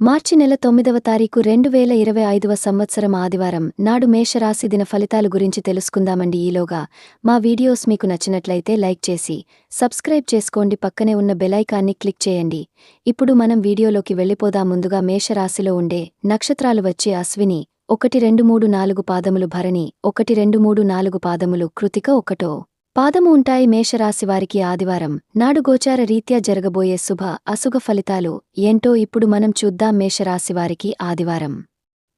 మార్చి నెల తొమ్మిదవ తారీఖు రెండు వేల ఇరవై ఐదవ సంవత్సరం ఆదివారం నాడు మేషరాశి దిన ఫలితాలు గురించి తెలుసుకుందామండి. ఈలోగా మా వీడియోస్ మీకు నచ్చినట్లయితే లైక్ చేసి సబ్స్క్రైబ్ చేసుకోండి. పక్కనే ఉన్న బెలైకాన్ని క్లిక్ చేయండి. ఇప్పుడు మనం వీడియోలోకి వెళ్ళిపోదా. ముందుగా మేషరాశిలో ఉండే నక్షత్రాలు వచ్చే అశ్విని ఒకటి రెండు మూడు నాలుగు పాదములు భరణి ఒకటి రెండు మూడు నాలుగు పాదములు కృతిక ఒకటో. పాదము ఉంటాయి మేషరాశివారికి ఆదివారం. నాడు గోచార రీత్యా జరగబోయే శుభ అశుభ ఫలితాలు ఏంటో ఇప్పుడు మనం చూద్దాం మేషరాశివారికి ఆదివారం.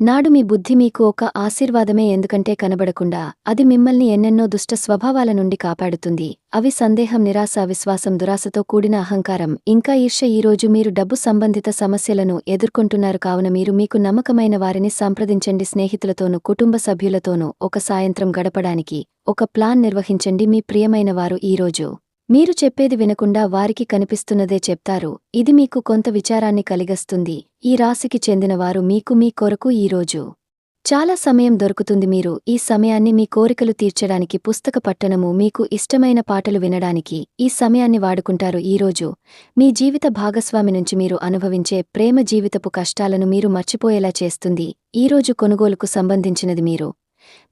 నాడు మీ బుద్ధి మీకు ఒక ఆశీర్వాదమే ఎందుకంటే కనబడకుండా అది మిమ్మల్ని ఎన్నెన్నో దుష్ట స్వభావాల నుండి కాపాడుతుంది. అవి సందేహం నిరాశ విశ్వాసం దురాశతో కూడిన అహంకారం. ఇంకా ఈర్ష ఈరోజు మీరు డబ్బు సంబంధిత సమస్యలను ఎదుర్కొంటున్నారు కావున మీరు మీకు నమ్మకమైన వారిని సంప్రదించండి స్నేహితులతోనూ కుటుంబ సభ్యులతోనూ. ఒక సాయంత్రం గడపడానికి ఒక ప్లాన్ నిర్వహించండి మీ ప్రియమైన వారు ఈరోజు మీరు చెప్పేది వినకుండా వారికి కనిపిస్తున్నదే చెప్తారు. ఇది మీకు కొంత విచారాన్ని కలిగస్తుంది. ఈ రాశికి చెందినవారు మీకు మీ కొరకు ఈరోజు చాలా సమయం దొరుకుతుంది మీరు ఈ సమయాన్ని మీ కోరికలు తీర్చడానికి పుస్తక పట్టణము మీకు ఇష్టమైన పాటలు వినడానికి ఈ సమయాన్ని వాడుకుంటారు. ఈరోజు మీ జీవిత భాగస్వామి నుంచి మీరు అనుభవించే ప్రేమ జీవితపు కష్టాలను మీరు మర్చిపోయేలా చేస్తుంది. ఈరోజు కొనుగోలుకు సంబంధించినది మీరు.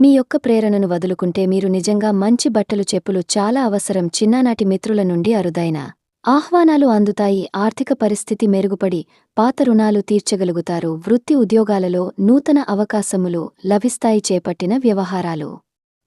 మీ యొక్క ప్రేరణను వదులుకుంటే మీరు నిజంగా మంచి బట్టలు చెప్పులు చాలా అవసరం చిన్నానాటి మిత్రుల నుండి అరుదైన. ఆహ్వానాలు అందుతాయి ఆర్థిక పరిస్థితి మెరుగుపడి పాత రుణాలు తీర్చగలుగుతారు వృత్తి ఉద్యోగాలలో నూతన అవకాశములు లభిస్తాయి చేపట్టిన వ్యవహారాలు.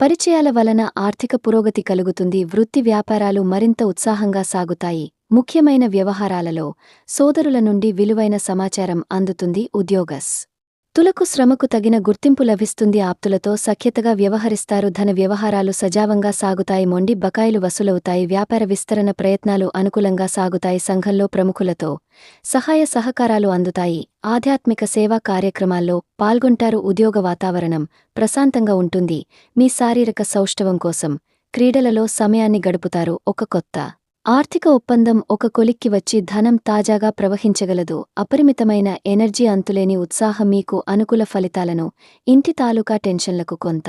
పరిచయాల వలన ఆర్థిక పురోగతి కలుగుతుంది వృత్తి వ్యాపారాలు మరింత ఉత్సాహంగా సాగుతాయి. ముఖ్యమైన వ్యవహారాలలో సోదరుల నుండి విలువైన సమాచారం అందుతుంది ఉద్యోగస్. తులకు శ్రమకు తగిన గుర్తింపు లభిస్తుంది. ఆప్తులతో సఖ్యతగా వ్యవహరిస్తారు. ధన వ్యవహారాలు సజావంగా సాగుతాయి. మొండి బకాయిలు వసూలవుతాయి. వ్యాపార విస్తరణ ప్రయత్నాలు అనుకూలంగా సాగుతాయి. సంఘంలో ప్రముఖులతో సహాయ సహకారాలు అందుతాయి. ఆధ్యాత్మిక సేవా కార్యక్రమాల్లో పాల్గొంటారు. ఉద్యోగ వాతావరణం ప్రశాంతంగా ఉంటుంది. మీ శారీరక సౌష్ఠవం కోసం క్రీడలలో సమయాన్ని గడుపుతారు. ఒక కొత్త ఆర్థిక ఒప్పందం ఒక కొలిక్కి వచ్చి ధనం తాజాగా ప్రవహించగలదు. అపరిమితమైన ఎనర్జీ అంతులేని ఉత్సాహం మీకు అనుకూల ఫలితాలను ఇంటి తాలూకా టెన్షన్లకు కొంత.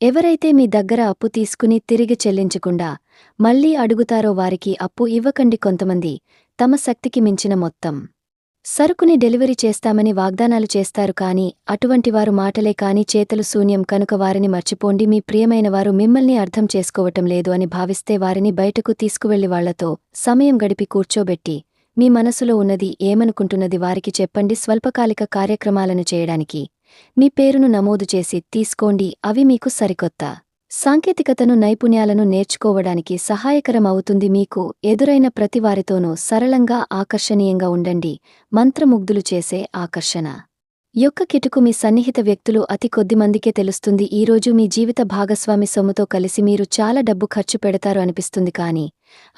ఎవరైతే మీ దగ్గర అప్పు తీసుకుని తిరిగి చెల్లించకుండా మళ్ళీ అడుగుతారో వారికి అప్పు ఇవ్వకండి కొంతమంది తమ శక్తికి మించిన మొత్తం. సరుకుని డెలివరీ చేస్తామని వాగ్దానాలు చేస్తారు కాని అటువంటివారు మాటలే కాని చేతలు శూన్యం కనుక వారిని మర్చిపోండి మీ ప్రియమైన వారు మిమ్మల్ని అర్థం చేసుకోవటం లేదు అని భావిస్తే వారిని బయటకు తీసుకువెళ్ళి వాళ్ళతో సమయం గడిపి కూర్చోబెట్టి మీ మనసులో ఉన్నది ఏమనుకుంటున్నది వారికి చెప్పండి స్వల్పకాలిక కార్యక్రమాలను చేయడానికి. మీ పేరును నమోదు చేసి తీసుకోండి అవి మీకు సరికొత్త. సాంకేతికతను నైపుణ్యాలను నేర్చుకోవడానికి సహాయకరం అవుతుంది మీకు ఎదురైన ప్రతివారితోనూ సరళంగా ఆకర్షణీయంగా ఉండండి. మంత్రముగ్ధులు చేసే ఆకర్షణ. యొక్క కిటుకు మీ సన్నిహిత వ్యక్తులు అతి కొద్దిమందికే తెలుస్తుంది. ఈరోజు మీ జీవిత భాగస్వామి సొమ్ముతో కలిసి మీరు చాలా డబ్బు ఖర్చు పెడతారు అనిపిస్తుంది కానీ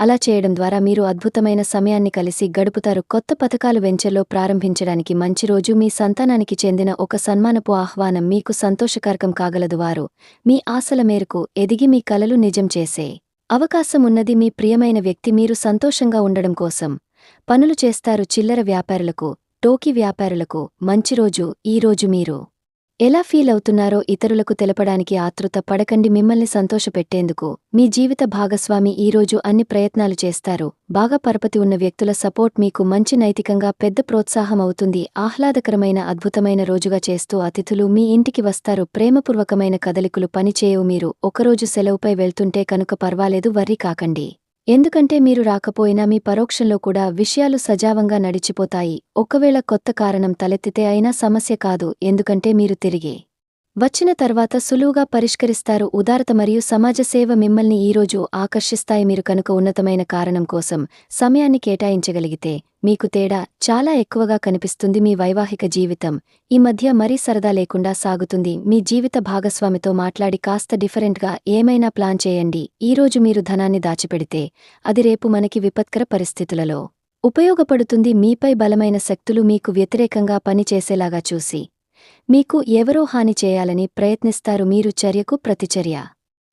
అలా చేయడం ద్వారా మీరు అద్భుతమైన సమయాన్ని కలిసి గడుపుతారు. కొత్త పథకాలు వెంచర్లో ప్రారంభించడానికి మంచి రోజు మీ సంతానానికి చెందిన ఒక సన్మానపు ఆహ్వానం మీకు సంతోషకారకం కాగలదు వారు మీ ఆశల మేరకు ఎదిగి మీ కలలు నిజం చేసే అవకాశమున్నది మీ ప్రియమైన వ్యక్తి మీరు సంతోషంగా ఉండడం కోసం. పనులు చేస్తారు చిల్లర వ్యాపారులకు. టోకీ వ్యాపారులకు మంచి రోజు ఈరోజు మీరు. ఎలా ఫీల్ అవుతున్నారో ఇతరులకు తెలపడానికి ఆతృత పడకండి మిమ్మల్ని సంతోషపెట్టేందుకు. మీ జీవిత భాగస్వామి ఈరోజు అన్ని ప్రయత్నాలు చేస్తారు. బాగా పరపతి ఉన్న వ్యక్తుల సపోర్ట్ మీకు మంచి నైతికంగా పెద్ద ప్రోత్సాహం అవుతుంది. ఆహ్లాదకరమైన అద్భుతమైన రోజుగా చేస్తూ అతిథులు మీ ఇంటికి వస్తారు. ప్రేమపూర్వకమైన కదలికలు పనిచేయవు మీరు. ఒకరోజు సెలవుపై వెళ్తుంటే కనుక పర్వాలేదు వర్రి కాకండి. ఎందుకంటే మీరు రాకపోయినా మీ పరోక్షంలో కూడా విషయాలు సజావంగా నడిచిపోతాయి. ఒకవేళ కొత్త కారణం తలెత్తితే అయినా సమస్య కాదు ఎందుకంటే మీరు తిరిగి వచ్చిన తర్వాత సులువుగా పరిష్కరిస్తారు. ఉదారత మరియు సమాజ సేవ మిమ్మల్ని ఈరోజు ఆకర్షిస్తాయి. మీరు కనుక ఉన్నతమైన కారణం కోసం సమయాన్ని కేటాయించగలిగితే మీకు తేడా చాలా ఎక్కువగా కనిపిస్తుంది. మీ వైవాహిక జీవితం ఈ మధ్య మరీ సరదా లేకుండా సాగుతుంది. మీ జీవిత భాగస్వామితో మాట్లాడి కాస్త డిఫరెంట్గా ఏమైనా ప్లాన్ చేయండి. ఈరోజు మీరు ధనాన్ని దాచిపెడితే అది రేపు మనకి విపత్కర పరిస్థితులలో ఉపయోగపడుతుంది. మీపై బలమైన శక్తులు మీకు వ్యతిరేకంగా పనిచేసేలాగా చూసి మీకు ఎవరో హాని చేయాలని ప్రయత్నిస్తారు మీరు చర్యకు ప్రతిచర్య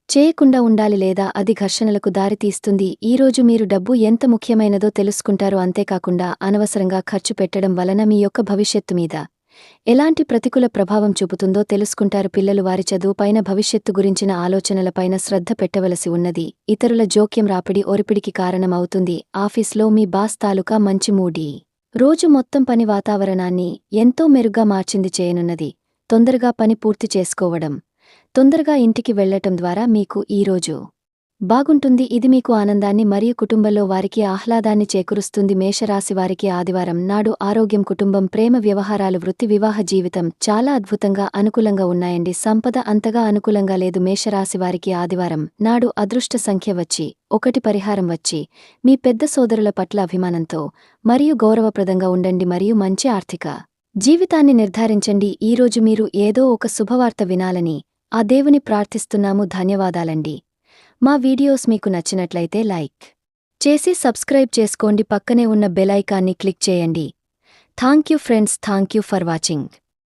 చేయకుండా ఉండాలి లేదా అది ఘర్షణలకు దారితీస్తుంది. ఈరోజు మీరు డబ్బు ఎంత ముఖ్యమైనదో తెలుసుకుంటారు. అంతేకాకుండా అనవసరంగా ఖర్చు పెట్టడం వలన మీ యొక్క భవిష్యత్తు మీద ఎలాంటి ప్రతికూల ప్రభావం చూపుతుందో తెలుసుకుంటారు. పిల్లలు వారి చదువుపైన భవిష్యత్తు గురించిన ఆలోచనలపైన శ్రద్ధ పెట్టవలసి ఉన్నది. ఇతరుల జోక్యం రాపిడి ఒరిపిడికి కారణమవుతుంది. ఆఫీస్లో మీ బాస్ తాలూకా మంచి మూడీ రోజు మొత్తం పని వాతావరణాన్ని ఎంతో మెరుగ్గా మార్చింది చేయనున్నది. తొందరగా పని పూర్తి చేసుకోవడం. తొందరగా ఇంటికి వెళ్ళటం ద్వారా మీకు ఈరోజు బాగుంటుంది ఇది మీకు ఆనందాన్ని మరియు కుటుంబంలో వారికి ఆహ్లాదాన్ని చేకూరుస్తుంది. మేషరాశి వారికి ఆదివారం నాడు ఆరోగ్యం కుటుంబం ప్రేమ వ్యవహారాలు వృత్తి వివాహ జీవితం చాలా అద్భుతంగా అనుకూలంగా ఉన్నాయండి. సంపద అంతగా అనుకూలంగా లేదు. మేషరాశి వారికి ఆదివారం నాడు అదృష్ట సంఖ్య వచ్చి ఒకటి పరిహారం వచ్చి మీ పెద్ద సోదరుల పట్ల అభిమానంతో మరియు గౌరవప్రదంగా ఉండండి మరియు మంచి ఆర్థిక జీవితాన్ని నిర్ధారించండి. ఈరోజు మీరు ఏదో ఒక శుభవార్త వినాలని ఆ దేవుని ప్రార్థిస్తున్నాము. ధన్యవాదాలండి. మా వీడియోస్ మీకు నచ్చినట్లయితే లైక్ చేసి సబ్స్క్రైబ్ చేసుకోండి. పక్కనే ఉన్న బెలైకాన్ని క్లిక్ చేయండి. Thank you friends thank you for watching.